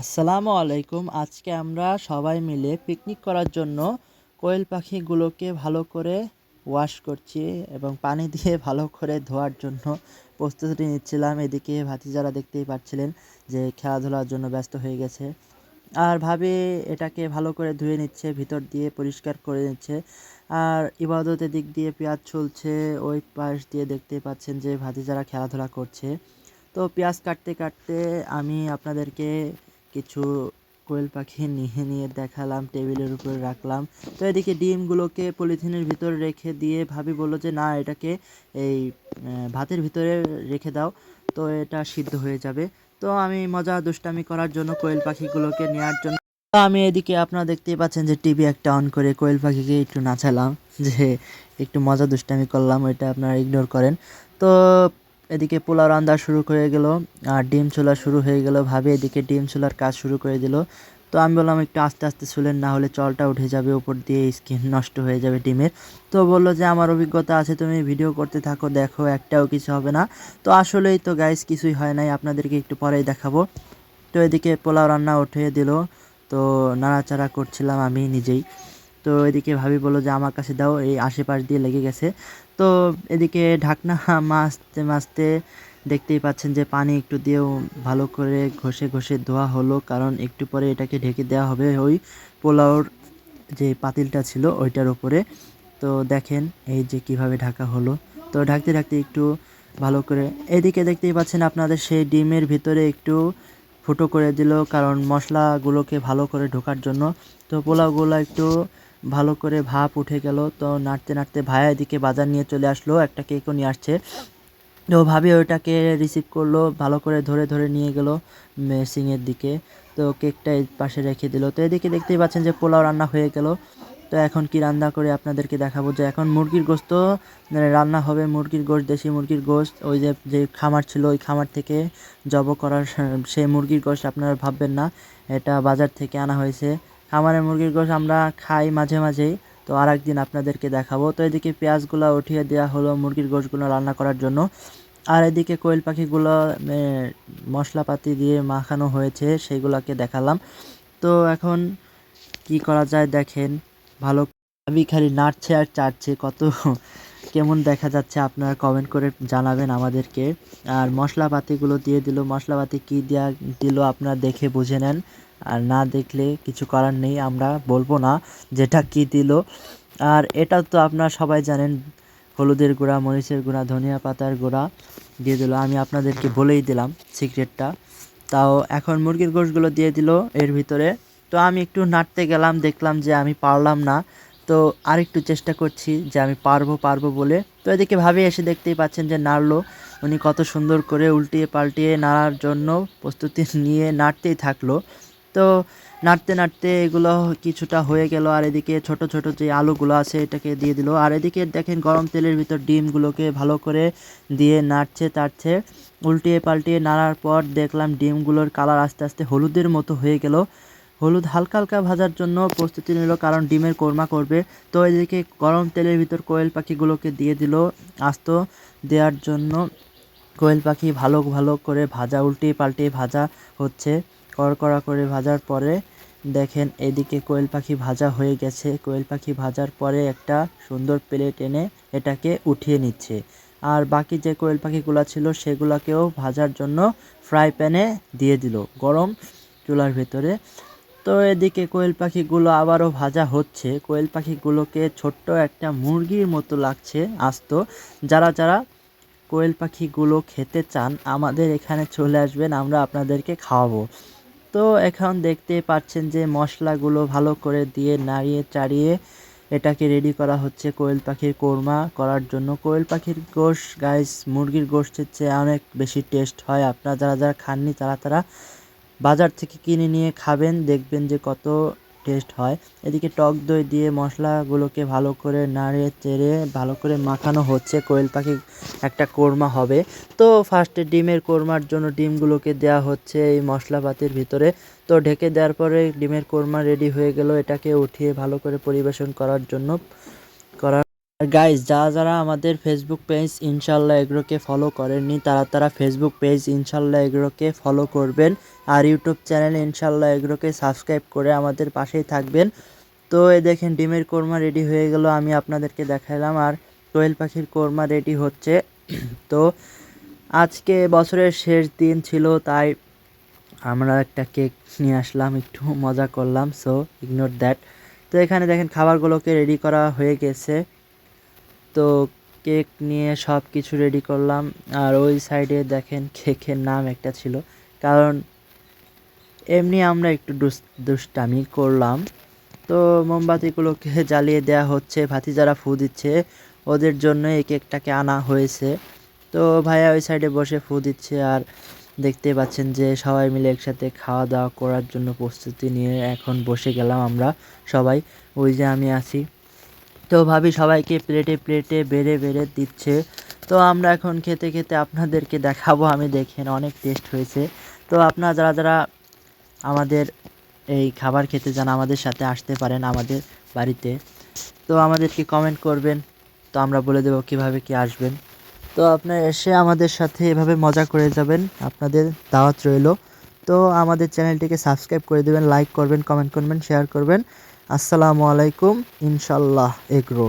আসসালামু আলাইকুম। আজকে আমরা সবাই মিলে পিকনিক করার জন্য কোয়েল পাখিগুলোকে ভালো করে ওয়াশ করছি এবং পানি দিয়ে ভালো করে ধোয়ার জন্য প্রস্তুতি নিচ্ছিলাম। এদিকে ভাতিজারা দেখতেই পাচ্ছিলেন যে খেলাধুলার জন্য ব্যস্ত হয়ে গেছে। আর ভাবে এটাকে ভালো করে ধুয়ে নিচ্ছে, ভিতর দিয়ে পরিষ্কার করে নিচ্ছে। আর ইবাদতের দিক দিয়ে পেঁয়াজ চলছে ওই পাশ দিয়ে দেখতে পাচ্ছেন যে ভাতিজারা খেলাধুলা করছে। তো পেঁয়াজ কাটতে কাটতে আমি আপনাদেরকে কিছু কোয়েল পাখি নিয়ে নিয়ে দেখালাম, টেবিলের উপরে রাখলাম। তো এদিকে ডিমগুলোকে পলিথিনের ভিতরে রেখে দিয়ে ভাবি বলল যে, না, এটাকে এই ভাতের ভিতরে রেখে দাও। তো এটা সিদ্ধ হয়ে যাবে। তো আমি মজা দুষ্টামি করার জন্য কোয়েল পাখিগুলোকে নেওয়ার জন্য তো আমি এদিকে, আপনারা দেখতেই পাচ্ছেন যে টিভি একটা অন করে কোয়েল পাখিকে একটু নাচালাম, যে একটু মজা দুষ্টামি করলাম, ওইটা আপনারা ইগনোর করেন। তো এদিকে পোলাও রান্না শুরু হয়ে গেল, আর ডিম চুলা শুরু হয়ে গেল। ভাবে এদিকে ডিম চুলার কাজ শুরু করে দিল। তো আমি বললাম, একটু আস্তে আস্তে শুলেন না হলে চলটা উঠে যাবে, উপর দিয়ে স্কিন নষ্ট হয়ে যাবে ডিমের। তো বলল যে, আমার অভিজ্ঞতা আছে, তুমি ভিডিও করতে থাকো, দেখো, একটাও কিছু হবে না। তো আসলেই তো গাইস কিছুই হয় নাই, আপনাদেরকে একটু পরেই দেখাবো। তো এদিকে পোলাও রান্না উঠিয়ে দিল। তো নাড়াচাড়া করছিলাম আমি নিজেই। তো এদিকে ভাবি বলল যে, আমার কাছে দাও, এই আশেপাশ দিয়ে লেগে গেছে। তো এদিকে ঢাকনা মাজতে মাজতে দেখতেই পাচ্ছেন যে পানি একটু দিয়েও ভালো করে ঘষে ঘষে ধোয়া হলো। কারণ একটু পরে এটাকে ঢেকে দেওয়া হবে ওই পোলাওর যে পাতিলটা ছিল ওইটার উপরে। তো দেখেন এই যে কীভাবে ঢাকা হলো। তো ঢাকতে ঢাকতে একটু ভালো করে এদিকে দেখতেই পাচ্ছেন আপনাদের সেই ডিমের ভিতরে একটু ফুটো করে দিল। কারণ মশলাগুলোকে ভালো করে ঢোকার জন্য। তো পোলাওগুলো একটু ভালো করে ভাপ উঠে গেল। তো নাড়তে নাড়তে ভাইয়া এদিকে বাজার নিয়ে চলে আসলো, একটা কেকও নিয়ে আসছে। তো ভাবি ওইটাকে রিসিভ করল, ভালো করে ধরে ধরে নিয়ে গেল মেসিংয়ের দিকে। তো কেকটা পাশে রেখে দিল। তো এদিকে দেখতেই পাচ্ছেন যে পোলাও রান্না হয়ে গেল। তো এখন কি রান্না করে আপনাদেরকে দেখাবো যে এখন মুরগির গোস্ত মানে রান্না হবে মুরগির গোস্ত দেশি মুরগির গোস্ত ওই যে যে খামার ছিল, ওই খামার থেকে জব করার সেই মুরগির গোস্ত আপনারা ভাববেন না। এটা বাজার থেকে আনা হয়েছে। খামারের মুরগির গোশ আমরা খাই মাঝে মাঝেই, তো আর একদিন আপনাদেরকে দেখাবো। তো এদিকে পেঁয়াজগুলো উঠিয়ে দেওয়া হলো মুরগির গোশগুলো রান্না করার জন্য। আর এদিকে কোয়েল পাখিগুলো মশলাপাতি দিয়ে মাখানো হয়েছে, সেইগুলোকে দেখালাম। তো এখন কি করা যায় দেখেন, ভালো আমি খালি নাড়ছে আর চাটছে কত কেমন দেখা যাচ্ছে আপনারা কমেন্ট করে জানাবেন আমাদেরকে। আর মশলাপাতিগুলো দিয়ে দিল, মশলাপাতি কী দেওয়া দিল আপনারা দেখে বুঝে নেন। আর না দেখলে কিছু করার নেই, আমরা বলব না যেটা কি দিল। আর এটা তো আপনারা সবাই জানেন, হলুদের গুঁড়া, মরিচের গুঁড়া, ধনিয়া পাতার গুঁড়া দিয়ে দিল। আমি আপনাদেরকে বলেই দিলাম সিক্রেটটা। তাও এখন মুরগির গোশগুলো দিয়ে দিল এর ভিতরে। তো আমি একটু নাড়তে গেলাম, দেখলাম যে আমি পারলাম না। তো আরেকটু চেষ্টা করছি যে আমি পারব পারব বলে। তো এদিকে ভাবে এসে দেখতেই পাচ্ছেন যে নাড়লো। উনি কত সুন্দর করে উল্টিয়ে পাল্টিয়ে নাড়ার জন্য প্রস্তুতি নিয়ে নাড়তেই থাকল। তো নাড়তে নাড়তে এগুলো কিছুটা হয়ে গেল, আর এদিকে ছোট ছোট যে আলুগুলো আছে এটাকে দিয়ে দিল। আর এদিকে দেখেন গরম তেলের ভিতর ডিমগুলোকে ভালো করে দিয়ে নাড়ছে তাড়ছে। উল্টিয়ে পাল্টিয়ে নাড়ার পর দেখলাম ডিমগুলোর কালার আস্তে আস্তে হলুদের মতো হয়ে গেল। হলুদ হালকা হালকা ভাজার জন্য প্রস্তুতি নিল, কারণ ডিমের কোরমা করবে। তো এদিকে গরম তেলের ভিতর কোয়েল পাখিগুলোকে দিয়ে দিল আস্ত দেওয়ার জন্য। কোয়েল পাখি ভালো ভালো করে ভাজা, উল্টিয়ে পাল্টিয়ে ভাজা হচ্ছে। কড়কড়া করে ভাজার পরে দেখেন এদিকে কোয়েল পাখি ভাজা হয়ে গেছে। কোয়েল পাখি ভাজার পরে একটা সুন্দর প্লেট এনে এটাকে উঠিয়ে নিচ্ছে। আর বাকি যে কোয়েল পাখিগুলো ছিল সেগুলোকেও ভাজার জন্য ফ্রাই প্যানে দিয়ে দিল গরম চুলার ভেতরে। তো এদিকে কোয়েল পাখিগুলো আবারও ভাজা হচ্ছে। কোয়েল পাখিগুলোকে ছোট্ট একটা মুরগির মতো লাগছে আস্ত। যারা যারা কোয়েল পাখিগুলো খেতে চান, আমাদের এখানে চলে আসবেন, আমরা আপনাদেরকে খাওয়াবো। তো এখন দেখতে পাচ্ছেন যে মশলাগুলো ভালো করে দিয়ে নাড়িয়ে চাড়িয়ে এটাকে রেডি করা হচ্ছে কোয়েল পাখির কোরমা করার জন্য। কোয়েল পাখির গোশ গাইস মুরগির গোষ্ঠের চেয়ে অনেক বেশি টেস্ট হয়। আপনারা যারা যারা খাননি, তারা তারা বাজার থেকে কিনে নিয়ে খাবেন। দেখবেন যে কত টেস্ট হয়। এদিকে টক দই দিয়ে মশলাগুলোকে ভালো করে নাড়িয়ে চেড়ে, ভালো করে মাখানো হচ্ছে। কোয়েল পাখি একটা কোরমা হবে। তো ফার্স্টে ডিমের কোরমার জন্য ডিমগুলোকে দেওয়া হচ্ছে এই মশলাপাতির ভিতরে। তো ঢেকে দেওয়ার পরে ডিমের কোরমা রেডি হয়ে গেল। এটাকে উঠিয়ে ভালো করে পরিবেশন করার জন্য। গাইজ যারা যারা আমাদের ফেসবুক পেজ ইনশাল্লাহ এগুলোকে ফলো করেননি, তারা তারা ফেসবুক পেজ ইনশাল্লাহ এগুলোকে ফলো করবেন আর ইউটিউব চ্যানেল ইনশাল্লাহ এগুলোকে সাবস্ক্রাইব করে আমাদের পাশেই থাকবেন। তো এই দেখেন, ডিমের কোরমা রেডি হয়ে গেল, আমি আপনাদেরকে দেখালাম আর কোয়েল পাখির কোরমা রেডি হচ্ছে। তো আজকে বছরের শেষ দিন ছিল, তাই আমরা একটা কেক নিয়ে আসলাম, একটু মজা করলাম সো ইগনোর দ্যাট তো এখানে দেখেন, খাবারগুলোকে রেডি করা হয়ে গেছে। তো কেক নিয়ে সব কিছু রেডি করলাম। আর ওই সাইডে দেখেন কেকের নাম একটা ছিল। কারণ এমনি আমরা একটু দুষ্টামি করলাম। তো মোমবাতিগুলোকে জ্বালিয়ে দেওয়া হচ্ছে। ভাতি যারা ফু দিচ্ছে। ওদের জন্য এই কেকটাকে আনা হয়েছে। তো ভাইয়া ওই সাইডে বসে ফু দিচ্ছে। আর দেখতে পাচ্ছেন যে সবাই মিলে একসাথে খাওয়া দাওয়া করার জন্য প্রস্তুতি নিয়ে এখন বসে গেলাম আমরা সবাই। ওই যে আমি আছি। তো ভাবি সবাইকে প্লেটে প্লেটে বেড়ে বেড়ে দিচ্ছে। তো আমরা এখন খেতে খেতে আপনাদেরকে দেখাবো, আমি দেখেন অনেক টেস্ট হয়েছে। তো আপনারা যারা যারা আমাদের এই খাবার খেতে যান আমাদের সাথে আসতে পারেন আমাদের বাড়িতে। তো আমাদেরকে কমেন্ট করবেন, তো আমরা বলে দেবো কীভাবে কি আসবেন। তো আপনারা এসে আমাদের সাথে এভাবে মজা করে যাবেন, আপনাদের দাওয়াত রইল। তো আমাদের চ্যানেলটিকে সাবস্ক্রাইব করে দেবেন লাইক করবেন কমেন্ট করবেন শেয়ার করবেন। আসসালামু আলাইকুম ইনশাল্লাহ এগ্রো।